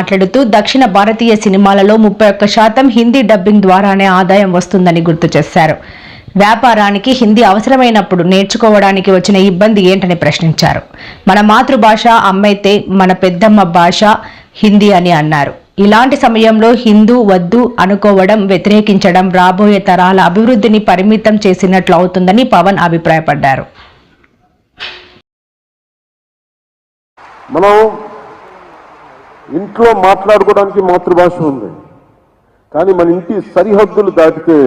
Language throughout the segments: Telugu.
మాట్లాడుతూ దక్షిణ భారతీయ సినిమాలలో ముప్పై ఒక్క శాతం హిందీ డబ్బింగ్ ద్వారానే ఆదాయం వస్తుందని గుర్తు చేశారు. వ్యాపారానికి హిందీ అవసరమైనప్పుడు నేర్చుకోవడానికి వచ్చిన ఇబ్బంది ఏంటని ప్రశ్నించారు. మన మాతృభాష అమ్మైతే మన పెద్దమ్మ భాష హిందీ అని అన్నారు. ఇలాంటి సమయంలో హిందూ వద్దు అనుకోవడం వ్యతిరేకించడం రాబోయే తరాల అభివృద్ధిని పరిమితం చేసినట్లు అవుతుందని పవన్ అభిప్రాయపడ్డారు. మనం ఇంట్లో మాట్లాడుకోవడానికి మాతృభాష ఉంది. కానీ మన ఇంటి సరిహద్దులు దాటితే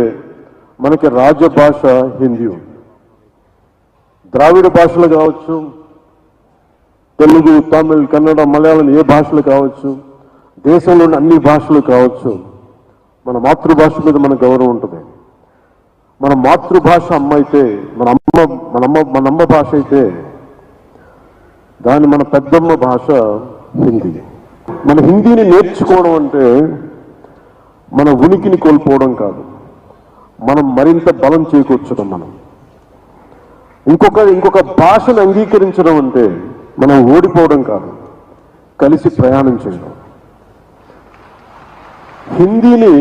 మనకి రాజభాష హిందీ ఉంది. ద్రావిడ భాషలు కావచ్చు తెలుగు తమిళ్ కన్నడ మలయాళం ఏ భాషలు కావచ్చు దేశంలోని అన్ని భాషలు కావచ్చు మన మాతృభాష మీద మన గౌరవం ఉంటుంది. మన మాతృభాష అమ్మ అయితే మన అమ్మ మన అమ్మ మన అమ్మ భాష అయితే దాని మన పెద్దమ్మ భాష హిందీ. మన హిందీని నేర్చుకోవడం అంటే మన ఉనికిని కోల్పోవడం కాదు. మనం మరింత బలం చేకూర్చడం మనం. ఇంకొక ఇంకొక భాషను అంగీకరించడం అంటే మనం ఓడిపోవడం కాదు కలిసి ప్రయాణం చేయడం. హిందీని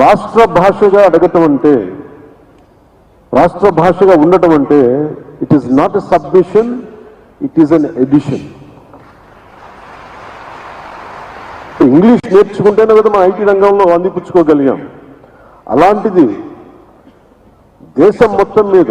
రాష్ట్ర భాషగా అడగటం అంటే రాష్ట్ర భాషగా ఉండటం అంటే it is not a submission it is an addition English నేర్చుకుంటేనే కదా మన ఐటీ రంగంలో అందిపుచ్చుకోగలిగాం. అలాంటిది దేశం మొత్తం మీద